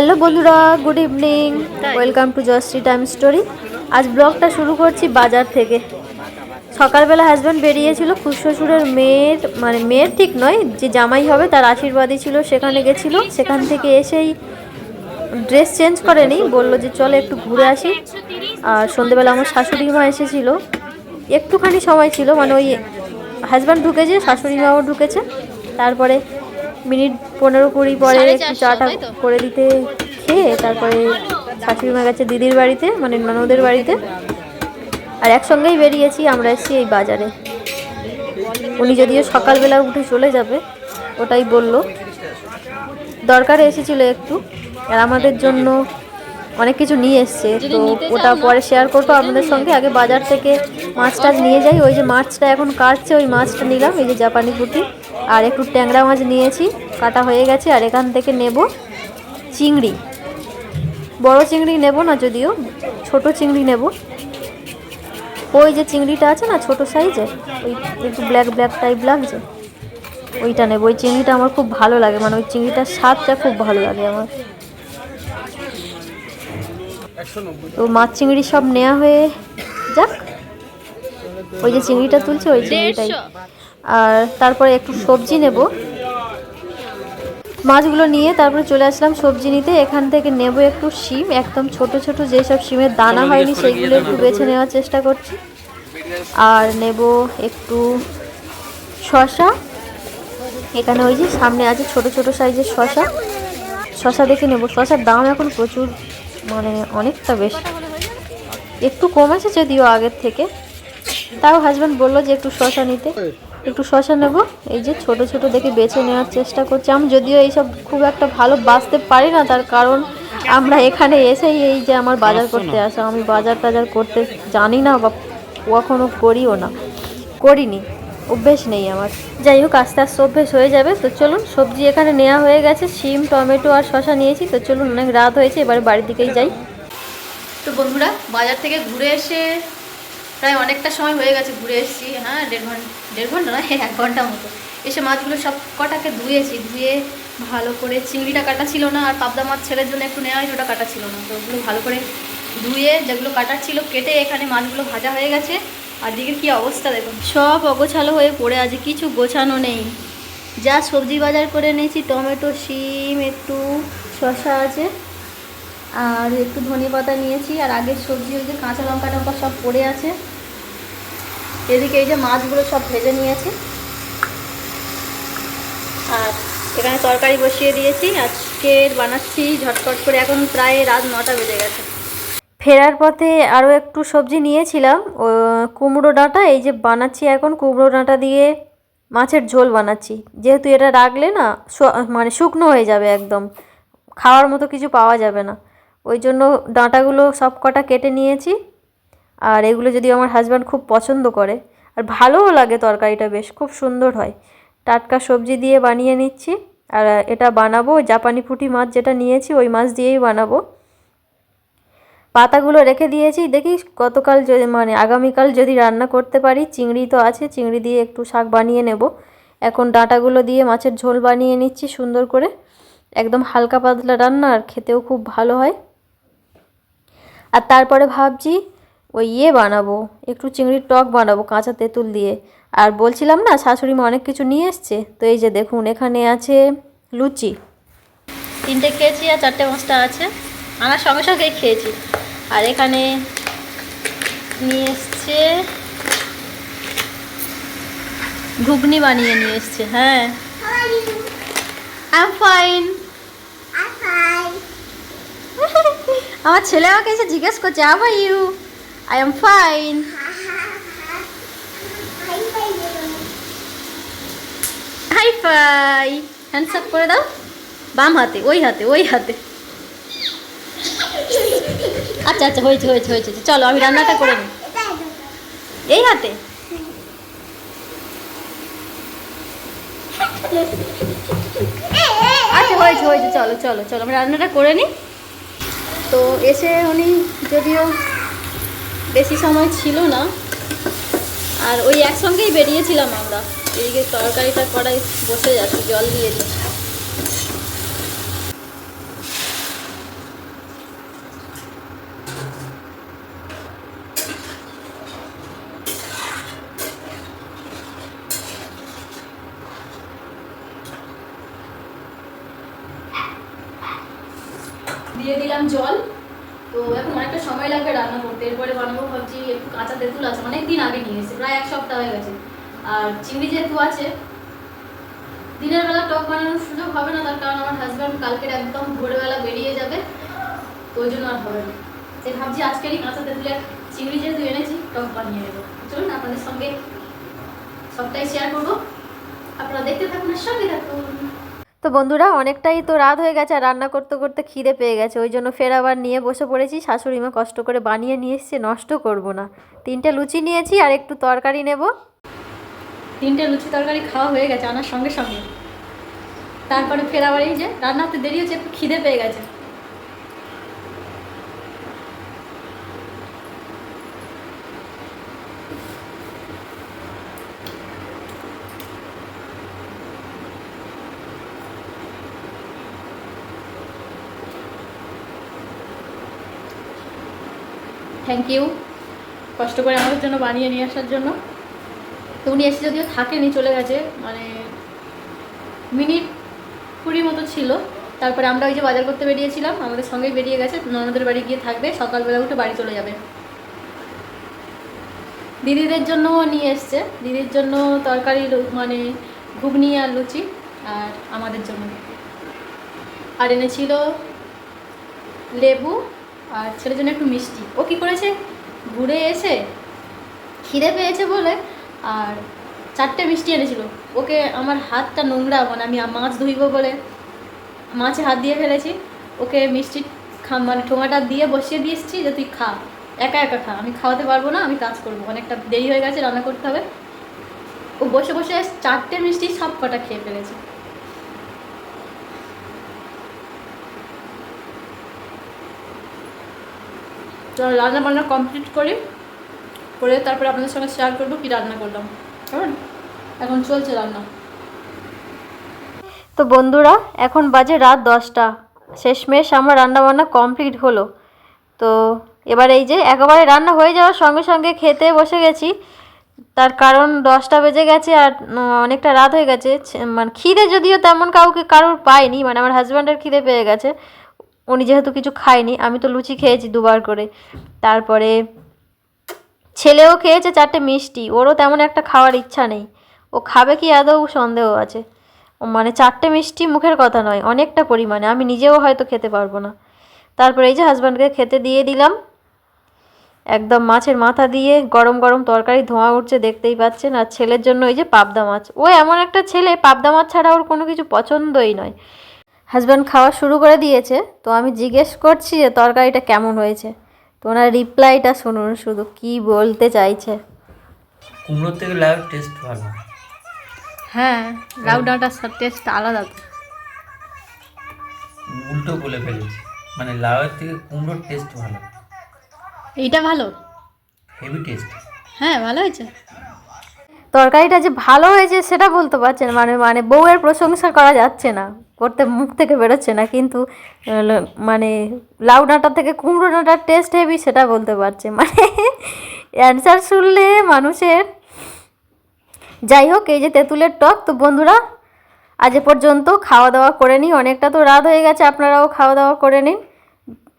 Hello বন্ধুরা good evening welcome to Joyshree time story আজ ব্লগটা শুরু করছি বাজার থেকে। সকালবেলা হাজব্যান্ড বেরিয়েছিল শ্বশুরের মেয়ের মানে মেয়ের ঠিক নয়, যে জামাই হবে তার আশীর্বাদই ছিল, সেখানে গেছিল। সেখান থেকে এসেই ড্রেস চেঞ্জ করেনি, বলল যে চলে একটু ঘুরে আসি। আর সন্ধেবেলা আমার শাশুড়ি মা এসেছিল। একটুখানি সময় ছিল মানে ওই হাজব্যান্ড ঢুকেছে শাশুড়ি মাও ঢুকেছে। তারপরে মিনিট পনেরো কুড়ি পরে একটু চাটা করে দিতে খেয়ে তারপরে শাশুড়ি মা গেছে দিদির বাড়িতে মানে ননদের বাড়িতে। আর একসঙ্গেই বেরিয়েছি আমরা এসেছি এই বাজারে। উনি যদিও সকালবেলা উঠে চলে যাবে ওটাই বলল। দরকারে এসেছিল একটু আর আমাদের জন্য অনেক কিছু নিয়ে এসছে তো ওটা পরে শেয়ার করব আপনাদের সঙ্গে। আগে বাজার থেকে মাছ টাছ নিয়ে যাই ওই যে মাছটা এখন কাটছে ওই মাছটা নিলাম এই যে জাপানি পুঁটি আর একটু ট্যাংরা মাছ নিয়েছি, কাটা হয়ে গেছে, আর এখান থেকে নেব চিংড়ি। বড় চিংড়ি নেব না যদিও, ছোট চিংড়ি নেব। ওই যে চিংড়িটা আছে না, ছোট সাইজে, ওই একটু ব্ল্যাক ব্ল্যাক টাইপ লাগছে, ওইটা নেব। ওই চিংড়িটা আমার খুব ভালো লাগে মানে ওই চিংড়িটার স্বাদটা খুব ভালো লাগে আমার। তো মাছ চিংড়ি সব নেওয়া হয়ে যাক। ওই যে চিংড়িটা তুলছে, ওই চিংড়িটাই। আর তারপরে একটু সবজি নেব। মাছগুলো নিয়ে তারপরে চলে আসলাম সবজি নিতে। এখান থেকে নেব একটু শিম একদম ছোট ছোট যেসব শিমের দানা হয়নি সেইগুলো একটু বেছে নেওয়ার চেষ্টা করছি। আর নেব একটু শশা এখানে ওই যে সামনে আছে ছোট ছোট সাইজের শশা শশা দেখে নেব। শশার দাম এখন প্রচুর মানে অনেকটা বেশি। একটু কমেছে যদিও আগের থেকে। তাও হাজব্যান্ড বলল যে একটু শশা নিতে। একটু শশা নেব। এই যে ছোট ছোট দেখে বেছে নেওয়ার চেষ্টা করছি। আমি যদিও এইসব খুব একটা ভালো বাঁচতে পারি না তার কারণ আমরা এখানে এসেই এই যে আমার বাজার করতে আসা। আমি বাজার টাজার করতে জানি না বা কখনো করিও না। করিনি অভ্যেস নেই আমার। যাই হোক আস্তে আস্তে অভ্যেস হয়ে যাবে। তো চলুন সবজি এখানে নেওয়া হয়ে গেছে। শিম টমেটো আর শশা নিয়েছি। তো চলুন অনেক রাত হয়েছে এবারে বাড়ির দিকেই যাই। তো বন্ধুরা বাজার থেকে ঘুরে এসে প্রায় অনেকটা সময় হয়ে গেছে ঘুরে এসেছি হ্যাঁ দেড় ঘণ্টা দেড় ঘণ্টা না এক ঘণ্টা মতো। এসে মাছগুলো সব কটাকে ধুয়েছি, ধুয়ে ভালো করে চিংড়িটা কাটা ছিল না, আর পাবদা মাছ ছেলের জন্য একটু নেওয়া হয়েছে ওটা কাটা ছিল না। তো ওগুলো ভালো করে ধুয়ে যেগুলো কাটার ছিল, কেটে এখানে মাছগুলো ভাজা হয়ে গেছে। আর দিকে কি অবস্থা দেখুন। সব অগোছালো হয়ে পড়ে আছে, কিছু গোছানো নেই। যা সবজি বাজার করে নিয়েছি টমেটো, শিম, একটু শশা আছে। আর একটু ধনে পাতা নিয়েছি, আর আগের সবজি ওই যে কাঁচা লঙ্কা টঙ্কা সব পড়ে আছে। এদিকে এই যে মাছগুলো সব ভেজে নিয়েছি। আর এখানে তরকারি বসিয়ে দিয়েছি আজকের বানাচ্ছি ঝটপট করে, এখন প্রায় রাত নটা বেজে গেছে। ফেরার পথে আরও একটু সবজি নিয়েছিলাম কুমড়ো ডাঁটা, এই যে বানাচ্ছি এখন, কুমড়ো ডাঁটা দিয়ে মাছের ঝোল বানাচ্ছি। যেহেতু এটা রাখলে না মানে শুকনো হয়ে যাবে একদম, খাওয়ার মতো কিছু পাওয়া যাবে না। ওই জন্য ডাঁটাগুলো সব কটা কেটে নিয়েছি। আর এগুলো যদি আমার হাজব্যান্ড খুব পছন্দ করে। আর ভালোও লাগে তরকারিটা বেশ, খুব সুন্দর হয়। টাটকা সবজি দিয়ে বানিয়ে নিচ্ছি। আর এটা বানাবো জাপানি ফুটি মাছ যেটা নিয়েছি, ওই মাছ দিয়েই বানাবো। পাতাগুলো রেখে দিয়েছি। দেখি গতকাল যদি মানে আগামীকাল যদি রান্না করতে পারি, চিংড়ি তো আছে, চিংড়ি দিয়ে একটু শাক বানিয়ে নেব। এখন ডাঁটাগুলো দিয়ে মাছের ঝোল বানিয়ে নিচ্ছি সুন্দর করে। একদম হালকা পাতলা রান্না, আর খেতেও খুব ভালো হয়। আর তারপরে ভাবছি, ওই ইয়ে বানাবো, একটু চিংড়ির টক বানাবো কাঁচা তেঁতুল দিয়ে। আর বলছিলাম না, শাশুড়ি মা অনেক কিছু নিয়ে এসছে। তো এই যে দেখুন, এখানে আছে লুচি। তিনটে খেয়েছি আর চারটে পাঁচটা আছে। আনার সঙ্গে সঙ্গেই খেয়েছি। আর এখানে নিয়ে এসছে, ঘুগনি বানিয়ে নিয়ে এসছে হ্যাঁ। আই এম ফাইন আমার ছেলে আমাকে এসে জিজ্ঞেস করছে আবার you I am fine high five hands up করে দাও। বাম হাতে, ওই হাতে ওই হাতে। আচ্ছা আচ্ছা হয়েছে হয়েছে হয়েছে। চলো, আমি রান্নাটা করে নিই। এই হাতে? আচ্ছা হয়েছে হয়েছে, চলো চলো চলো, আমি রান্নাটা করে নিই। তো এসে উনি যদিও বেশি সময় ছিল না, আর ওই একসঙ্গেই বেরিয়েছিলাম আমরা। এদিকে তরকারিটা কড়াই বসে যাচ্ছে জল দিয়ে দিই দিয়ে দিলাম জল। তো এখন অনেকটা সময় লাগবে রান্না করতে। এরপরে বানাবো ভাবছি একটু কাঁচা তেঁতুল আছে। অনেক দিন আগে নিয়ে এসেছি, প্রায় এক সপ্তাহ হয়ে গেছে। আর চিংড়ি যেহেতু আছে, দিনের বেলা টক বানানোর সুযোগ হবে না, তার কারণ আমার হাজব্যান্ড কালকের একদম ভোরবেলা বেরিয়ে যাবে। তো ওই জন্য আর হবে না। তাই ভাবছি আজকেরই কাঁচা তেঁতুলের চিংড়ি যেহেতু এনেছি, টক বানিয়ে নেব। চলুন, আপনাদের সঙ্গে সবটাই শেয়ার করব। আপনারা দেখতে থাকুন সঙ্গে থাকুন। তো বন্ধুরা, অনেকটাই তো রাত হয়ে গেছে আর রান্না করতে করতে খিদে পেয়ে গেছে। ওই জন্য ফের আবার নিয়ে বসে পড়েছি। শাশুড়ি মা কষ্ট করে বানিয়ে নিয়ে এসছে, নষ্ট করব না। তিনটে লুচি নিয়েছি আর একটু তরকারি নেব। তিনটে লুচি তরকারি খাওয়া হয়ে গেছে আনার সঙ্গে সঙ্গে। তারপরে ফের আবার এই যে রান্না হতে দেরি হচ্ছে, একটু খিদে পেয়ে গেছে। থ্যাংক ইউ কষ্ট করে আমাদের জন্য বানিয়ে নিয়ে আসার জন্য। তো উনি এসে যদিও থাকেনি, চলে গেছে মানে মিনিট কুড়ি মতো ছিল। তারপরে আমরা ওই যে বাজার করতে বেরিয়েছিলাম, আমাদের সঙ্গেই বেরিয়ে গেছে, ননদের বাড়ি গিয়ে থাকবে, সকালবেলা উঠে বাড়ি চলে যাবে। দিদিদের জন্যও নিয়ে এসছে, দিদির জন্য তরকারি মানে ঘুগনি আর লুচি, আর আমাদের জন্য। আর এনেছিল লেবু আর ছেলের জন্য একটু মিষ্টি। ও কি করেছে? ঘুরে এসে খিদে পেয়েছে বলে আর চারটে মিষ্টি এনেছিল। ওকে আমার হাতটা নোংরা মানে আমি মাছ ধুইব বলে মাছে হাত দিয়ে ফেলেছি। ওকে মিষ্টি খা মানে ঠোঙাটা দিয়ে বসিয়ে দিয়ে এসেছি যে তুই খা। একা একা খা। আমি খাওয়াতে পারব না, আমি কাজ করব। অনেকটা দেরি হয়ে গেছে, রান্না করতে হবে। ও বসে বসে চারটে মিষ্টি সব কটা খেয়ে ফেলেছে। রান্না বান্না কমপ্লিট করি, করে তারপরে আপনাদের সঙ্গে শেয়ার করব কি রান্না করলাম। কেমন? এখন চলছে রান্না। তো বন্ধুরা, এখন বাজে রাত দশটা। শেষমেশ আমার রান্না বান্না কমপ্লিট হলো। তো এবার এই যে একেবারে রান্না হয়ে যাওয়ার সঙ্গে সঙ্গে খেতে বসে গেছি। তার কারণ দশটা বেজে গেছে আর অনেকটা রাত হয়ে গেছে। মানে খিদে যদিও তেমন কাউকে, কারোর পায়নি মানে আমার হাজব্যান্ডের খিদে পেয়ে গেছে। উনি যেহেতু কিছু খায়নি, আমি তো লুচি খেয়েছি দুবার করে। তারপরে ছেলেও খেয়েছে চারটে মিষ্টি, ওরও তেমন একটা খাওয়ার ইচ্ছা নেই। ও খাবে কি আদৌ সন্দেহ আছে। মানে চারটে মিষ্টি মুখের কথা নয়, অনেকটা পরিমাণে, আমি নিজেও হয়তো খেতে পারব না। তারপরে এই যে হাজব্যান্ডকে খেতে দিয়ে দিলাম, একদম মাছের মাথা দিয়ে গরম গরম তরকারি ধোঁয়া উঠছে দেখতেই পাচ্ছেন, আর ছেলের জন্য এই যে পাবদা মাছ। ও এমন একটা ছেলে, পাবদা মাছ ছাড়া ওর কোনো কিছু পছন্দই নয়। হাজব্যান্ড খাওয়া শুরু করে দিয়েছে তো আমি জিজ্ঞেস করছি যে তরকারিটা কেমন হয়েছে। তো ওনার রিপ্লাইটা শুনুন শুধু কি বলতে চাইছে। কুমড়োর থেকে লাউয়ের টেস্ট ভালো। হ্যাঁ লাউ ডাঁটার টেস্ট আলাদা তো। উল্টো বলে ফেলেছি। মানে লাউয়ের থেকে কুমড়োর টেস্ট ভালো। এইটা ভালো? হেভি টেস্ট হ্যাঁ ভালো হয়েছে। তরকারিটা যে ভালো হয়েছে সেটা বলতে পারছে না। মানে মানে বউয়ের প্রশংসা করা যাচ্ছে না, করতে মুখ থেকে বেরোচ্ছে না, কিন্তু মানে লাউ ডাঁটা থেকে কুমড়ো ডাঁটার টেস্ট হেভি সেটা বলতে পারছে। মানে অ্যান্সার শুনলে মানুষের, যাই হোক, এই যে তেঁতুলের টক, তো বন্ধুরা, আজ পর্যন্ত খাওয়া দাওয়া করে নিই। অনেকটা তো রাত হয়ে গেছে, আপনারাও খাওয়া দাওয়া করে নিন।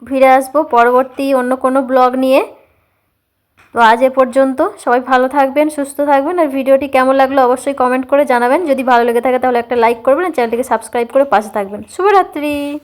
ফিরে আসব পরবর্তী অন্য কোনো ব্লগ নিয়ে। তো আজ এ পর্যন্ত সবাই ভালো থাকবেন, সুস্থ থাকবেন আর ভিডিওটি কেমন লাগল অবশ্যই কমেন্ট করে জানাবেন। যদি ভালো লেগে থাকে তাহলে একটা লাইক করবেন চ্যানেলটিকে সাবস্ক্রাইব করে পাশে থাকবেন। শুভরাত্রি।